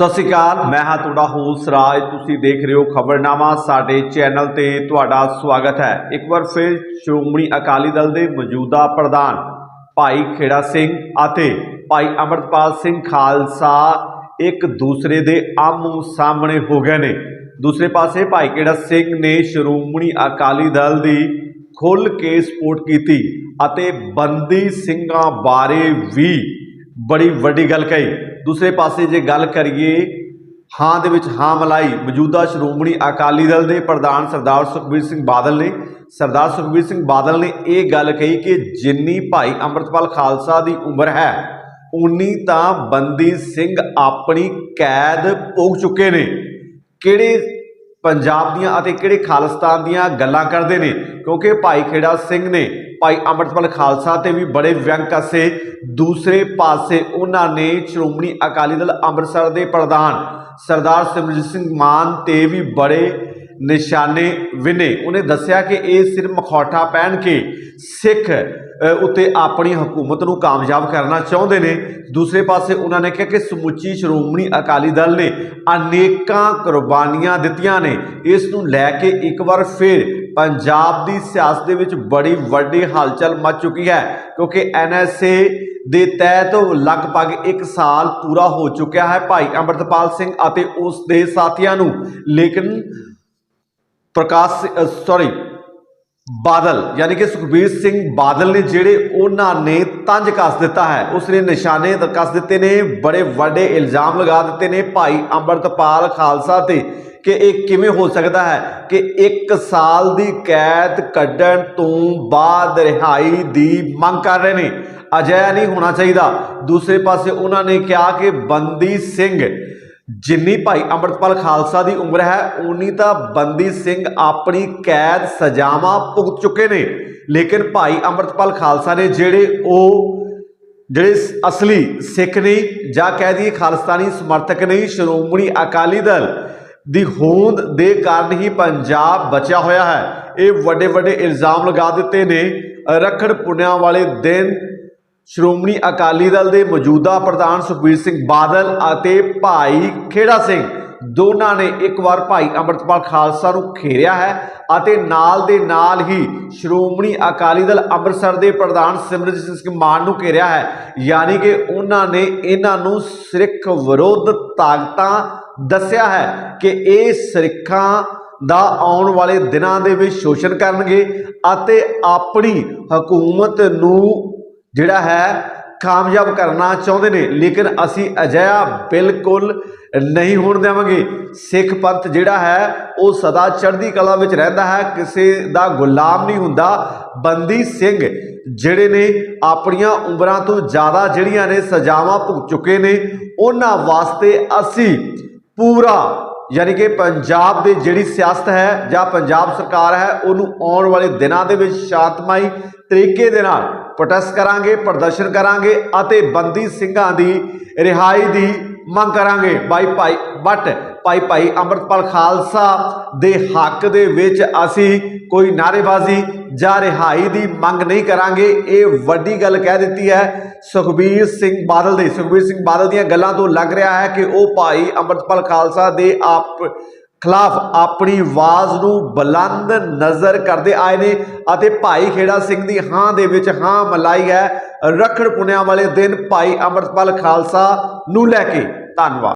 ਸਤਿ ਸ਼੍ਰੀ ਅਕਾਲ, ਮੈਂ ਹਾਂ ਤੁਹਾਡਾ ਹੋਸਟ ਰਾਜ। ਤੁਸੀਂ ਦੇਖ ਰਹੇ ਹੋ ਖਬਰਨਾਮਾ, ਸਾਡੇ ਚੈਨਲ ਤੇ ਤੁਹਾਡਾ ਸਵਾਗਤ ਹੈ। ਇੱਕ ਵਾਰ ਫਿਰ ਸ਼੍ਰੋਮਣੀ ਅਕਾਲੀ ਦਲ ਦੇ ਮੌਜੂਦਾ ਪ੍ਰਧਾਨ ਭਾਈ ਖੇੜਾ ਸਿੰਘ ਅਤੇ ਭਾਈ ਅਮਰਤਪਾਲ ਸਿੰਘ ਖਾਲਸਾ ਇੱਕ ਦੂਸਰੇ ਦੇ ਆਮੂ ਸਾਹਮਣੇ ਹੋ ਗਏ ਨੇ। ਦੂਸਰੇ ਪਾਸੇ ਭਾਈ ਖੇੜਾ ਸਿੰਘ ਨੇ ਸ਼੍ਰੋਮਣੀ ਅਕਾਲੀ ਦਲ ਦੀ ਖੁੱਲ੍ਹ ਕੇ ਸਪੋਰਟ ਕੀਤੀ ਅਤੇ ਬੰਦੀ ਸਿੰਘਾਂ ਬਾਰੇ ਵੀ ਬੜੀ ਵੱਡੀ ਗੱਲ ਕਹੀ। ਦੂਸਰੇ ਪਾਸੇ ਜੇ ਗੱਲ ਕਰੀਏ, ਹਾਂ ਦੇ ਵਿੱਚ ਹਾਂ ਮਲਾਈ ਮੌਜੂਦਾ ਸ਼੍ਰੋਮਣੀ ਅਕਾਲੀ ਦਲ ਦੇ ਪ੍ਰਧਾਨ ਸਰਦਾਰ ਸੁਖਬੀਰ ਸਿੰਘ ਬਾਦਲ ਨੇ, ਸਰਦਾਰ ਸੁਖਬੀਰ ਸਿੰਘ ਬਾਦਲ ਨੇ ਇਹ ਗੱਲ ਕਹੀ ਕਿ ਜਿੰਨੀ ਭਾਈ ਅੰਮ੍ਰਿਤਪਾਲ ਖਾਲਸਾ ਦੀ ਉਮਰ ਹੈ, ਉਨੀ ਤਾਂ ਬੰਦੀ ਸਿੰਘ ਆਪਣੀ ਕੈਦ ਭੋਗ ਚੁੱਕੇ ਨੇ। ਕਿਹੜੇ ਪੰਜਾਬ ਦੀਆਂ ਅਤੇ ਕਿਹੜੇ ਖਾਲਿਸਤਾਨ ਦੀਆਂ ਗੱਲਾਂ ਕਰਦੇ ਨੇ? ਕਿਉਂਕਿ ਭਾਈ ਖੇੜਾ ਸਿੰਘ ਨੇ ਭਾਈ ਅੰਮ੍ਰਿਤਪਾਲ ਖਾਲਸਾ ਤੇ ਵੀ ਬੜੇ ਵਿਅੰਗ ਕੱਸੇ ਦੂਸਰੇ ਪਾਸੇ ਉਹਨਾਂ ਨੇ ਸ਼੍ਰੋਮਣੀ ਅਕਾਲੀ ਦਲ ਅੰਮ੍ਰਿਤਸਰ ਦੇ ਪ੍ਰਧਾਨ ਸਰਦਾਰ ਸਿਮਰਜੀਤ ਸਿੰਘ ਮਾਨ ਤੇ ਵੀ ਬੜੇ ਨਿਸ਼ਾਨੇ ਵਿਨੇ। ਉਹਨੇ ਦੱਸਿਆ ਕਿ ਇਹ ਸਿਰਫ ਮਖੌਟਾ ਪਹਿਨ ਕੇ ਸਿੱਖ ਉੱਤੇ ਆਪਣੀ ਹਕੂਮਤ ਨੂੰ ਕਾਮਯਾਬ ਕਰਨਾ ਚਾਹੁੰਦੇ ਨੇ। ਦੂਸਰੇ ਪਾਸੇ ਉਹਨਾਂ ਨੇ ਕਿਹਾ ਕਿ ਸਮੁੱਚੀ ਸ਼੍ਰੋਮਣੀ ਅਕਾਲੀ ਦਲ ਨੇ ਅਨੇਕਾਂ ਕੁਰਬਾਨੀਆਂ ਦਿੱਤੀਆਂ ਨੇ। ਇਸ ਨੂੰ ਲੈ ਕੇ ਇੱਕ ਵਾਰ ਫਿਰ ਪੰਜਾਬ ਦੀ ਸਿਆਸਤ ਦੇ ਵਿੱਚ ਬੜੀ ਵੱਡੀ ਹਲਚਲ ਮਚ ਚੁੱਕੀ ਹੈ, ਕਿਉਂਕਿ ਐਨਐਸਏ ਦੇ ਤਹਿਤ ਲਗਭਗ 1 ਸਾਲ ਪੂਰਾ ਹੋ ਚੁੱਕਿਆ ਹੈ ਭਾਈ ਅੰਮ੍ਰਿਤਪਾਲ ਸਿੰਘ ਅਤੇ ਉਸ ਦੇ ਸਾਥੀਆਂ ਨੂੰ, ਲੇਕਿਨ ਪ੍ਰਕਾਸ਼ ਸੌਰੀ ਬਾਦਲ, ਯਾਨੀ ਕਿ ਸੁਖਬੀਰ ਸਿੰਘ ਬਾਦਲ ਨੇ ਜਿਹੜੇ ਉਹਨਾਂ ਨੇ ਤੰਜ ਕੱਸ ਦਿੱਤਾ ਹੈ ਉਸ ਨੇ ਨਿਸ਼ਾਨੇ ਕੱਸ ਦਿੱਤੇ ਨੇ, ਬੜੇ ਵੱਡੇ ਇਲਜ਼ਾਮ ਲਗਾ ਦਿੱਤੇ ਨੇ ਭਾਈ ਅੰਮ੍ਰਿਤਪਾਲ ਖਾਲਸਾ ਤੇ ਕਿ ਇਹ ਕਿਵੇਂ ਹੋ ਸਕਦਾ ਹੈ ਕਿ 1 ਸਾਲ ਦੀ ਕੈਦ ਕੱਢਣ ਤੋਂ ਬਾਅਦ ਰਿਹਾਈ ਦੀ ਮੰਗ ਕਰ ਰਹੇ ਨੇ। ਅਜਿਹਾ ਨਹੀਂ ਹੋਣਾ ਚਾਹੀਦਾ। ਦੂਸਰੇ ਪਾਸੇ ਉਹਨਾਂ ਨੇ ਕਿਹਾ ਕਿ ਬੰਦੀ ਸਿੰਘ ਜਿੰਨੀ ਭਾਈ ਅੰਮ੍ਰਿਤਪਾਲ ਖਾਲਸਾ ਦੀ ਉਮਰ ਹੈ ਉਨੀ ਤਾਂ ਬੰਦੀ ਸਿੰਘ ਆਪਣੀ ਕੈਦ ਸਜ਼ਾਵਾਂ ਭੁਗਤ ਚੁੱਕੇ ਨੇ। ਲੇਕਿਨ ਭਾਈ ਅੰਮ੍ਰਿਤਪਾਲ ਖਾਲਸਾ ਨੇ ਜਿਹੜੇ ਉਹ, ਜਿਹੜੇ ਅਸਲੀ ਸਿੱਖ ਨਹੀਂ ਜਾਂ ਕਹਿ ਦਈਏ ਖਾਲਿਸਤਾਨੀ ਸਮਰਥਕ ਨਹੀਂ ਸ਼੍ਰੋਮਣੀ ਅਕਾਲੀ ਦਲ ਦੀ ਹੋਂਦ ਦੇ ਕਾਰਨ ਹੀ ਪੰਜਾਬ ਬਚਿਆ ਹੋਇਆ ਹੈ। ਇਹ ਵੱਡੇ ਵੱਡੇ ਇਲਜ਼ਾਮ ਲਗਾ ਦਿੱਤੇ ਨੇ। ਰੱਖੜ ਪੁੰਨਿਆਂ ਵਾਲੇ ਦਿਨ ਸ਼੍ਰੋਮਣੀ ਅਕਾਲੀ ਦਲ ਦੇ ਮੌਜੂਦਾ ਪ੍ਰਧਾਨ ਸੁਖਬੀਰ ਸਿੰਘ ਬਾਦਲ ਅਤੇ ਭਾਈ ਖੇੜਾ ਸਿੰਘ ਦੋਨਾਂ ਨੇ ਇੱਕ ਵਾਰ ਭਾਈ ਅੰਮ੍ਰਿਤਪਾਲ ਖਾਲਸਾ ਨੂੰ ਖੇਰਿਆ ਹੈ ਅਤੇ ਨਾਲ ਦੇ ਨਾਲ ਹੀ ਸ਼੍ਰੋਮਣੀ ਅਕਾਲੀ ਦਲ ਅੰਮ੍ਰਿਤਸਰ ਦੇ ਪ੍ਰਧਾਨ ਸਿਮਰਜੀਤ ਸਿੰਘ ਮਾਨ ਨੂੰ ਘੇਰਿਆ ਹੈ। ਯਾਨੀ ਕਿ ਉਹਨਾਂ ਨੇ ਇਹਨਾਂ ਨੂੰ ਸਿੱਖ ਵਿਰੋਧ ਤਾਕਤਾਂ ਦੱਸਿਆ ਹੈ ਕਿ ਇਹ ਸਿੱਖਾਂ ਦਾ ਆਉਣ ਵਾਲੇ ਦਿਨਾਂ ਦੇ ਵਿੱਚ ਸ਼ੋਸ਼ਣ ਕਰਨਗੇ ਅਤੇ ਆਪਣੀ ਹਕੂਮਤ ਨੂੰ ਜਿਹੜਾ ਹੈ, ਕਾਮਯਾਬ ਕਰਨਾ ਚਾਹੁੰਦੇ ਨੇ, ਲੇਕਿਨ ਅਸੀਂ ਅਜਿਹਾ ਬਿਲਕੁਲ ਨਹੀਂ ਹੋਣ ਦੇਵਾਂਗੇ। ਸਿੱਖ ਪੰਥ ਜਿਹੜਾ ਹੈ, ਉਹ ਸਦਾ ਚੜ੍ਹਦੀ ਕਲਾ ਵਿੱਚ ਰਹਿੰਦਾ ਹੈ, ਕਿਸੇ ਦਾ ਗੁਲਾਮ ਨਹੀਂ ਹੁੰਦਾ। ਬੰਦੀ ਸਿੰਘ ਜਿਹੜੇ ਨੇ, ਆਪਣੀਆਂ ਉਮਰਾਂ ਤੋਂ ਜ਼ਿਆਦਾ ਜਿਹੜੀਆਂ ਨੇ, ਸਜ਼ਾਵਾਂ ਭੁਗਤ ਚੁੱਕੇ ਨੇ, ਉਹਨਾਂ ਵਾਸਤੇ ਅਸੀਂ ਪੂਰਾ ਯਾਨੀ ਕਿ ਪੰਜਾਬ ਦੇ ਜਿਹੜੀ ਸਿਆਸਤ ਹੈ ਜਾਂ ਪੰਜਾਬ ਸਰਕਾਰ ਹੈ, ਉਹਨੂੰ ਆਉਣ ਵਾਲੇ ਦਿਨਾਂ ਦੇ ਵਿੱਚ ਸ਼ਾਂਤਮਈ ਤਰੀਕੇ ਦੇ ਨਾਲ ਪ੍ਰੋਟੈਸਟ ਕਰਾਂਗੇ, ਪ੍ਰਦਰਸ਼ਨ ਕਰਾਂਗੇ ਅਤੇ ਬੰਦੀ ਸਿੰਘਾਂ ਦੀ ਰਿਹਾਈ ਦੀ ਮੰਗ ਕਰਾਂਗੇ। ਬਾਈ ਭਾਈ ਬਟ ਭਾਈ ਭਾਈ ਅੰਮ੍ਰਿਤਪਾਲ ਖਾਲਸਾ ਦੇ ਹੱਕ ਦੇ ਵਿੱਚ ਅਸੀਂ ਕੋਈ ਨਾਰੇਬਾਜ਼ੀ ਜਾਂ ਰਿਹਾਈ ਦੀ ਮੰਗ ਨਹੀਂ ਕਰਾਂਗੇ। ਇਹ ਵੱਡੀ ਗੱਲ ਕਹਿ ਦਿੱਤੀ ਹੈ ਸੁਖਬੀਰ ਸਿੰਘ ਬਾਦਲ ਦੇ। ਸੁਖਬੀਰ ਸਿੰਘ ਬਾਦਲ ਦੀਆਂ ਗੱਲਾਂ ਤੋਂ ਲੱਗ ਰਿਹਾ ਹੈ ਕਿ ਉਹ ਭਾਈ ਅੰਮ੍ਰਿਤਪਾਲ ਖਾਲਸਾ ਦੇ ਆਪ ਖਿਲਾਫ ਆਪਣੀ ਆਵਾਜ਼ ਨੂੰ ਬੁਲੰਦ ਨਜ਼ਰ ਕਰਦੇ ਆਏ ਨੇ ਅਤੇ ਭਾਈ ਖੇੜਾ ਸਿੰਘ ਦੀ ਹਾਂ ਦੇ ਵਿੱਚ ਹਾਂ ਮਲਾਈ ਹੈ। ਰੱਖੜ ਪੁੰਨਿਆਂ ਵਾਲੇ ਦਿਨ ਭਾਈ ਅੰਮ੍ਰਿਤਪਾਲ ਖਾਲਸਾ ਨੂੰ ਲੈ ਕੇ ਧੰਨਵਾਦ।